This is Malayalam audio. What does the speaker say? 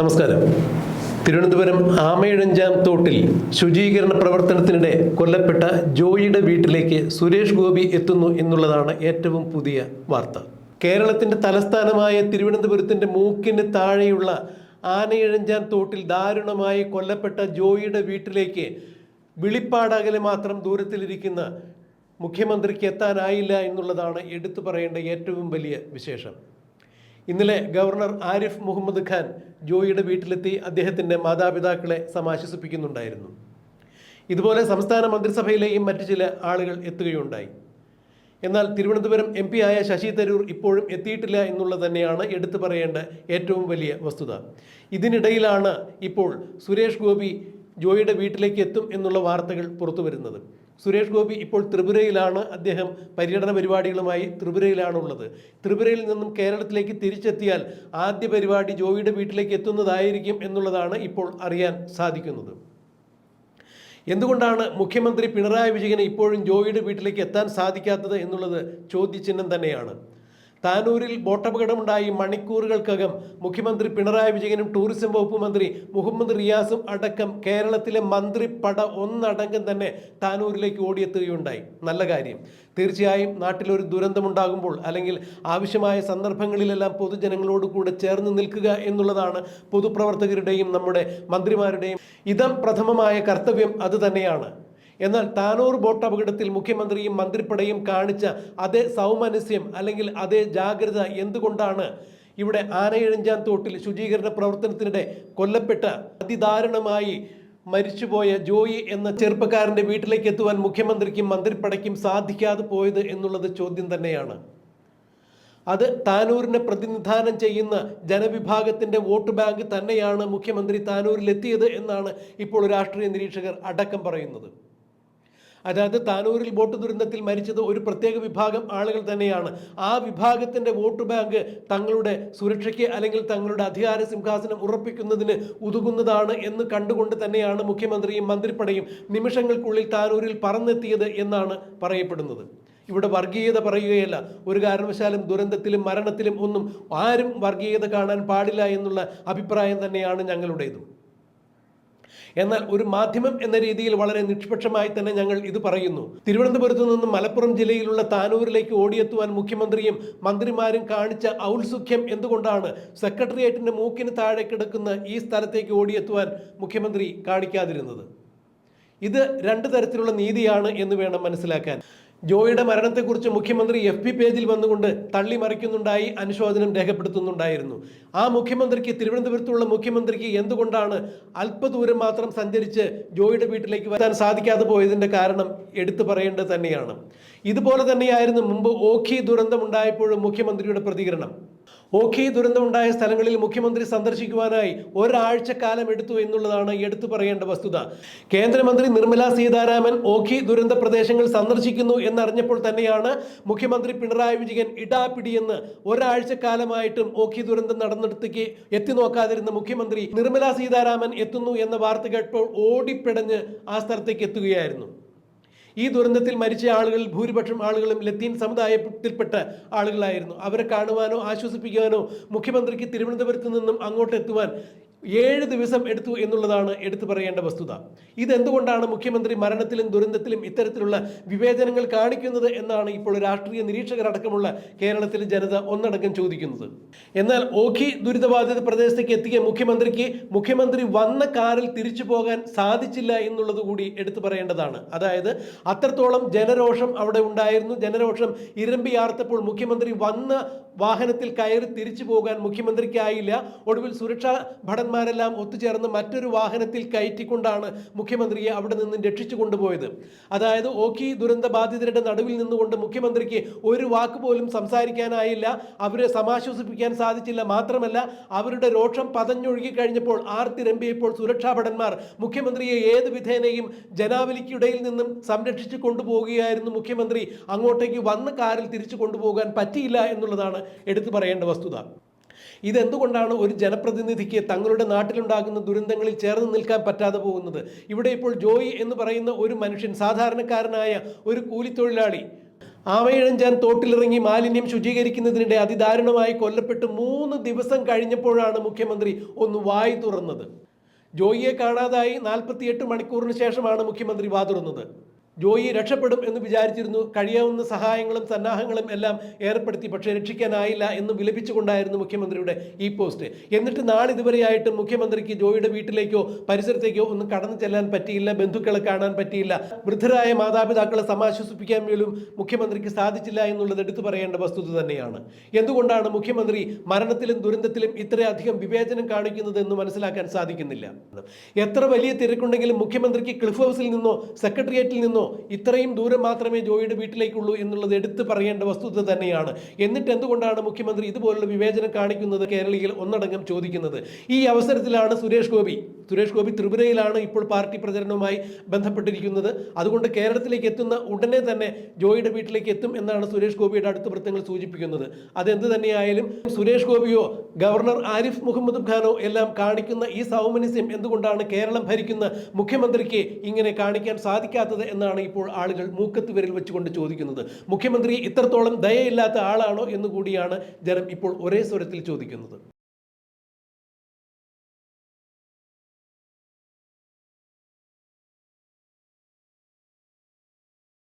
നമസ്കാരം. തിരുവനന്തപുരം ആമയിഴഞ്ചാം തോട്ടിൽ ശുചീകരണ പ്രവർത്തനത്തിനിടെ കൊല്ലപ്പെട്ട ജോയിയുടെ വീട്ടിലേക്ക് സുരേഷ് ഗോപി എത്തുന്നു എന്നുള്ളതാണ് ഏറ്റവും പുതിയ വാർത്ത. കേരളത്തിന്റെ തലസ്ഥാനമായ തിരുവനന്തപുരത്തിന്റെ മൂക്കിന് താഴെയുള്ള ആനയിഴഞ്ചാം തോട്ടിൽ ദാരുണമായി കൊല്ലപ്പെട്ട ജോയിയുടെ വീട്ടിലേക്ക് വിളിപ്പാടകലെ മാത്രം ദൂരത്തിലിരിക്കുന്ന മുഖ്യമന്ത്രിക്ക് എത്താനായില്ല എന്നുള്ളതാണ് എടുത്തു പറയേണ്ട ഏറ്റവും വലിയ വിശേഷം. ഇന്നലെ ഗവർണർ ആരിഫ് മുഹമ്മദ് ഖാൻ ജോയിയുടെ വീട്ടിലെത്തി അദ്ദേഹത്തിന്റെ മാതാപിതാക്കളെ സമാശ്വസിപ്പിക്കുന്നുണ്ടായിരുന്നു. ഇതുപോലെ സംസ്ഥാന മന്ത്രിസഭയിലെയും മറ്റു ചില ആളുകൾ എത്തുകയുണ്ടായി. എന്നാൽ തിരുവനന്തപുരം എം പി ആയ ശശി തരൂർ ഇപ്പോഴും എത്തിയിട്ടില്ല എന്നുള്ളത് തന്നെയാണ് എടുത്തു പറയേണ്ട ഏറ്റവും വലിയ വസ്തുത. ഇതിനിടയിലാണ് ഇപ്പോൾ സുരേഷ് ഗോപി ജോയിയുടെ വീട്ടിലേക്ക് എത്തും എന്നുള്ള വാർത്തകൾ പുറത്തു വരുന്നത് സുരേഷ് ഗോപി ഇപ്പോൾ ത്രിപുരയിലാണ്. അദ്ദേഹം പര്യടന പരിപാടികളുമായി ത്രിപുരയിലാണുള്ളത്. ത്രിപുരയിൽ നിന്നും കേരളത്തിലേക്ക് തിരിച്ചെത്തിയാൽ ആദ്യ പരിപാടി ജോയിയുടെ വീട്ടിലേക്ക് എത്തുന്നതായിരിക്കും എന്നുള്ളതാണ് ഇപ്പോൾ അറിയാൻ സാധിക്കുന്നത്. എന്തുകൊണ്ടാണ് മുഖ്യമന്ത്രി പിണറായി വിജയന് ഇപ്പോഴും ജോയിയുടെ വീട്ടിലേക്ക് എത്താൻ സാധിക്കാത്തത് എന്നുള്ളത് ചോദ്യചിഹ്നം തന്നെയാണ്. താനൂരിൽ ബോട്ടപകടമുണ്ടായി മണിക്കൂറുകൾക്കകം. മുഖ്യമന്ത്രി പിണറായി വിജയനും ടൂറിസം വകുപ്പ് മന്ത്രി മുഹമ്മദ് റിയാസും അടക്കം കേരളത്തിലെ മന്ത്രിപ്പട ഒന്നടങ്കം തന്നെ താനൂരിലേക്ക് ഓടിയെത്തുകയുണ്ടായി. നല്ല കാര്യം. തീർച്ചയായും നാട്ടിലൊരു ദുരന്തമുണ്ടാകുമ്പോൾ അല്ലെങ്കിൽ ആവശ്യമായ സന്ദർഭങ്ങളിലെല്ലാം പൊതുജനങ്ങളോട് കൂടെ ചേർന്ന് നിൽക്കുക എന്നുള്ളതാണ് പൊതുപ്രവർത്തകരുടെയും നമ്മുടെ മന്ത്രിമാരുടെയും ഇതം പ്രഥമമായ കർത്തവ്യം അത് തന്നെയാണ്. എന്നാൽ താനൂർ ബോട്ട് അപകടത്തിൽ മുഖ്യമന്ത്രിയും മന്ത്രിപ്പടയും കാണിച്ച അതേ സൗമനസ്യം അല്ലെങ്കിൽ അതേ ജാഗ്രത എന്തുകൊണ്ടാണ് ഇവിടെ ആനയിഴഞ്ചാൻ തോട്ടിൽ ശുചീകരണ പ്രവർത്തനത്തിനിടെ കൊല്ലപ്പെട്ട അതിദാരുണമായി മരിച്ചുപോയ ജോയി എന്ന ചെറുപ്പക്കാരന്റെ വീട്ടിലേക്ക് എത്തുവാൻ മുഖ്യമന്ത്രിക്കും മന്ത്രിപ്പടയ്ക്കും സാധിക്കാതെ പോയത് എന്നുള്ളത് ചോദ്യം തന്നെയാണ്. അത് താനൂരിനെ പ്രതിനിധാനം ചെയ്യുന്ന ജനവിഭാഗത്തിന്റെ വോട്ട് ബാങ്ക് തന്നെയാണ് മുഖ്യമന്ത്രി താനൂരിലെത്തിയത് എന്നാണ് ഇപ്പോൾ രാഷ്ട്രീയ നിരീക്ഷകർ അടക്കം പറയുന്നത്. അതായത് താനൂരിൽ വോട്ട് ദുരന്തത്തിൽ മരിച്ചത് ഒരു പ്രത്യേക വിഭാഗം ആളുകൾ തന്നെയാണ്. ആ വിഭാഗത്തിന്റെ വോട്ട് ബാങ്ക് തങ്ങളുടെ സുരക്ഷയ്ക്ക് അല്ലെങ്കിൽ തങ്ങളുടെ അധികാര സിംഹാസനം ഉറപ്പിക്കുന്നതിന് ഉതുകുന്നതാണ് എന്ന് കണ്ടുകൊണ്ട് തന്നെയാണ് മുഖ്യമന്ത്രിയും മന്ത്രിപ്പടയും നിമിഷങ്ങൾക്കുള്ളിൽ താനൂരിൽ പറന്നെത്തിയത് എന്നാണ് പറയപ്പെടുന്നത്. ഇവിടെ വർഗീയത പറയുകയല്ല. ഒരു കാരണവശാലും ദുരന്തത്തിലും മരണത്തിലും ഒന്നും ആരും വർഗീയത കാണാൻ പാടില്ല എന്നുള്ള അഭിപ്രായം തന്നെയാണ് ഞങ്ങളുടേതും. എന്നാൽ ഒരു മാധ്യമം എന്ന രീതിയിൽ വളരെ നിഷ്പക്ഷമായി തന്നെ ഞങ്ങൾ ഇത് പറയുന്നു. തിരുവനന്തപുരത്തു നിന്നും മലപ്പുറം ജില്ലയിലുള്ള താനൂരിലേക്ക് ഓടിയെത്തുവാൻ മുഖ്യമന്ത്രിയും മന്ത്രിമാരും കാണിച്ച ഔത്സുഖ്യം എന്തുകൊണ്ടാണ് സെക്രട്ടേറിയറ്റിന്റെ മൂക്കിന് താഴെ കിടക്കുന്ന ഈ സ്ഥലത്തേക്ക് ഓടിയെത്തുവാൻ മുഖ്യമന്ത്രി കാണിക്കാതിരുന്നത്? ഇത് രണ്ട് തരത്തിലുള്ള നീതിയാണ് എന്ന് വേണം മനസ്സിലാക്കാൻ. ജോയിയുടെ മരണത്തെക്കുറിച്ച് മുഖ്യമന്ത്രി എഫ് പി പേജിൽ വന്നുകൊണ്ട് തള്ളിമറിക്കുന്നുണ്ടായി അനുശോചനം രേഖപ്പെടുത്തുന്നുണ്ടായിരുന്നു. ആ മുഖ്യമന്ത്രിക്ക് തിരുവനന്തപുരത്തുള്ള മുഖ്യമന്ത്രിക്ക് എന്തുകൊണ്ടാണ് അല്പദൂരം മാത്രം സഞ്ചരിച്ച് ജോയിയുടെ വീട്ടിലേക്ക് വരാൻ സാധിക്കാതെ പോയതിന്റെ കാരണം എടുത്തു പറയേണ്ടത് തന്നെയാണ്. ഇതുപോലെ തന്നെയായിരുന്നു മുമ്പ് ഓഖി ദുരന്തമുണ്ടായപ്പോഴും മുഖ്യമന്ത്രിയുടെ പ്രതികരണം. ഓഖി ദുരന്തമുണ്ടായ സ്ഥലങ്ങളിൽ മുഖ്യമന്ത്രി സന്ദർശിക്കുവാനായി ഒരാഴ്ച കാലം എടുത്തു എന്നുള്ളതാണ് എടുത്തു പറയേണ്ട വസ്തുത. കേന്ദ്രമന്ത്രി നിർമ്മല സീതാരാമൻ ഓഖി ദുരന്ത പ്രദേശങ്ങൾ സന്ദർശിക്കുന്നു എന്നറിഞ്ഞപ്പോൾ തന്നെയാണ് മുഖ്യമന്ത്രി പിണറായി വിജയൻ ഇടാപിടിയെന്ന് ഒരാഴ്ച കാലമായിട്ടും ഓഖി ദുരന്തം നടന്നിടത്തേക്ക് എത്തി നോക്കാതിരുന്ന മുഖ്യമന്ത്രി നിർമ്മല സീതാരാമൻ എത്തുന്നു എന്ന വാർത്ത കേട്ടപ്പോൾ ഓടിപ്പിടഞ്ഞ് ആ സ്ഥലത്തേക്ക് എത്തുകയായിരുന്നു. ഈ ദുരന്തത്തിൽ മരിച്ച ആളുകൾ ഭൂരിപക്ഷം ആളുകളും ലത്തീൻ സമുദായത്തിൽപ്പെട്ട ആളുകളായിരുന്നു. അവരെ കാണുവാനോ ആശ്വസിപ്പിക്കുവാനോ മുഖ്യമന്ത്രിക്ക് തിരുവനന്തപുരത്ത് നിന്നും അങ്ങോട്ട് എത്തുവാൻ ഏഴ് ദിവസം എടുത്തു എന്നുള്ളതാണ് എടുത്തു പറയേണ്ട വസ്തുത. ഇതെന്തുകൊണ്ടാണ് മുഖ്യമന്ത്രി മരണത്തിലും ദുരന്തത്തിലും ഇത്തരത്തിലുള്ള വിവേചനങ്ങൾ കാണിക്കുന്നത് എന്നാണ് ഇപ്പോൾ രാഷ്ട്രീയ നിരീക്ഷകരടക്കമുള്ള കേരളത്തിലെ ജനത ഒന്നടങ്കം ചോദിക്കുന്നത്. എന്നാൽ ഓഖി ദുരിതബാധിത പ്രദേശത്തേക്ക് എത്തിയ മുഖ്യമന്ത്രിക്ക് മുഖ്യമന്ത്രി വന്ന കാറിൽ തിരിച്ചു പോകാൻ സാധിച്ചില്ല എന്നുള്ളത് കൂടി എടുത്തു പറയേണ്ടതാണ്. അതായത് അത്രത്തോളം ജനരോഷം അവിടെ ഉണ്ടായിരുന്നു. ജനരോഷം ഇരമ്പിയാർത്തപ്പോൾ മുഖ്യമന്ത്രി വന്ന വാഹനത്തിൽ കയറി തിരിച്ചു പോകാൻ മുഖ്യമന്ത്രിക്കായില്ല. ഒടുവിൽ സുരക്ഷാ ഭടന്മാരെല്ലാം ഒത്തുചേർന്ന് മറ്റൊരു വാഹനത്തിൽ കയറ്റിക്കൊണ്ടാണ് മുഖ്യമന്ത്രിയെ അവിടെ നിന്ന് രക്ഷിച്ചു കൊണ്ടുപോയത്. അതായത് ഓഖി ദുരന്ത ബാധിതരുടെ നടുവിൽ നിന്നുകൊണ്ട് മുഖ്യമന്ത്രിക്ക് ഒരു വാക്ക് പോലും സംസാരിക്കാനായില്ല. അവരെ സമാശ്വസിപ്പിക്കാൻ സാധിച്ചില്ല മാത്രമല്ല അവരുടെ രോഷം പതഞ്ഞൊഴുകി കഴിഞ്ഞപ്പോൾ ആർത്തിരമ്പിയപ്പോൾ സുരക്ഷാ ഭടന്മാർ മുഖ്യമന്ത്രിയെ ഏത് വിധേനയും ജനാവലിക്കിടയിൽ നിന്നും സംരക്ഷിച്ചു കൊണ്ടുപോകുകയായിരുന്നു മുഖ്യമന്ത്രി. അങ്ങോട്ടേക്ക് വന്ന കാറിൽ തിരിച്ചു കൊണ്ടുപോകാൻ പറ്റിയില്ല എന്നുള്ളതാണ് എടുത്തു പറയേണ്ട വസ്തുത. ഇതെന്തുകൊണ്ടാണ് ഒരു ജനപ്രതിനിധിക്ക് തങ്ങളുടെ നാട്ടിലുണ്ടാകുന്ന ദുരന്തങ്ങളിൽ ചേർന്ന് നിൽക്കാൻ പറ്റാതെ പോകുന്നത്? ഇവിടെ ഇപ്പോൾ ജോയി എന്ന് പറയുന്ന ഒരു മനുഷ്യൻ സാധാരണക്കാരനായ ഒരു കൂലിത്തൊഴിലാളി ആമയിഴഞ്ചാൻ തോട്ടിലിറങ്ങി മാലിന്യം ശുചീകരിക്കുന്നതിനിടെ അതിദാരുണമായി കൊല്ലപ്പെട്ട് മൂന്ന് ദിവസം കഴിഞ്ഞപ്പോഴാണ് മുഖ്യമന്ത്രി ഒന്ന് വായി തുറന്നത്. ജോയിയെ കാണാതായി നാൽപ്പത്തിയെട്ട് മണിക്കൂറിന് ശേഷമാണ് മുഖ്യമന്ത്രി വാ തുറന്നത്. ജോയി രക്ഷപ്പെടും എന്ന് വിചാരിച്ചിരുന്നു. കഴിയാവുന്ന സഹായങ്ങളും സന്നാഹങ്ങളും എല്ലാം ഏർപ്പെടുത്തി. പക്ഷേ രക്ഷിക്കാനായില്ല എന്ന് വിലപിച്ചുകൊണ്ടായിരുന്നു മുഖ്യമന്ത്രിയുടെ ഈ പോസ്റ്റ്. എന്നിട്ട് നാളിതുവരെയായിട്ടും മുഖ്യമന്ത്രിക്ക് ജോയിയുടെ വീട്ടിലേക്കോ പരിസരത്തേക്കോ ഒന്നും കടന്നു ചെല്ലാൻ പറ്റിയില്ല. ബന്ധുക്കളെ കാണാൻ പറ്റിയില്ല. വൃദ്ധരായ മാതാപിതാക്കളെ സമാശ്വസിപ്പിക്കാൻ പോലും മുഖ്യമന്ത്രിക്ക് സാധിച്ചില്ല എന്നുള്ളത് എടുത്തു പറയേണ്ട വസ്തുത തന്നെയാണ്. എന്തുകൊണ്ടാണ് മുഖ്യമന്ത്രി മരണത്തിലും ദുരന്തത്തിലും ഇത്രയധികം വിവേചനം കാണിക്കുന്നത് എന്ന് മനസ്സിലാക്കാൻ സാധിക്കുന്നില്ല? എത്ര വലിയ തിരക്കുണ്ടെങ്കിലും മുഖ്യമന്ത്രിക്ക് ക്ലിഫ് ഹൗസിൽ നിന്നോ സെക്രട്ടേറിയറ്റിൽ നിന്നോ ഇത്രയും ദൂരം മാത്രമേ ജോയിയുടെ വീട്ടിലേക്കുള്ളൂ എന്നുള്ളത് എടുത്തു പറയേണ്ട വസ്തുത തന്നെയാണ്. എന്നിട്ട് എന്തുകൊണ്ടാണ് മുഖ്യമന്ത്രി ഇതുപോലുള്ള വിവേചനം കാണിക്കുന്നത് കേരളീയർ ഒന്നടങ്കം ചോദിക്കുന്നത്? ഈ അവസരത്തിലാണ് സുരേഷ് ഗോപി. സുരേഷ് ഗോപി ത്രിപുരയിലാണ് ഇപ്പോൾ പാർട്ടി പ്രചരണവുമായി ബന്ധപ്പെട്ടിരിക്കുന്നത്. അതുകൊണ്ട് കേരളത്തിലേക്ക് എത്തുന്ന ഉടനെ തന്നെ ജോയിയുടെ വീട്ടിലേക്ക് എത്തും എന്നാണ് സുരേഷ് ഗോപിയുടെ അടുത്ത വൃത്തങ്ങൾ സൂചിപ്പിക്കുന്നത്. അതെന്ത് തന്നെയായാലും സുരേഷ് ഗോപിയോ ഗവർണർ ആരിഫ് മുഹമ്മദ് ഖാനോ എല്ലാം കാണിക്കുന്ന ഈ സൗമനസ്യം എന്തുകൊണ്ടാണ് കേരളം ഭരിക്കുന്ന മുഖ്യമന്ത്രിക്ക് ഇങ്ങനെ കാണിക്കാൻ സാധിക്കാത്തത് എന്നാണ് ഇപ്പോൾ ആളുകൾ മൂക്കത്ത് വിരൽ വെച്ചുകൊണ്ട് ചോദിക്കുന്നത്. മുഖ്യമന്ത്രി ഇത്രത്തോളം ദയയില്ലാത്ത ആളാണോ എന്ന് കൂടിയാണ് ജനം ഇപ്പോൾ ഒരേ സ്വരത്തിൽ ചോദിക്കുന്നത്.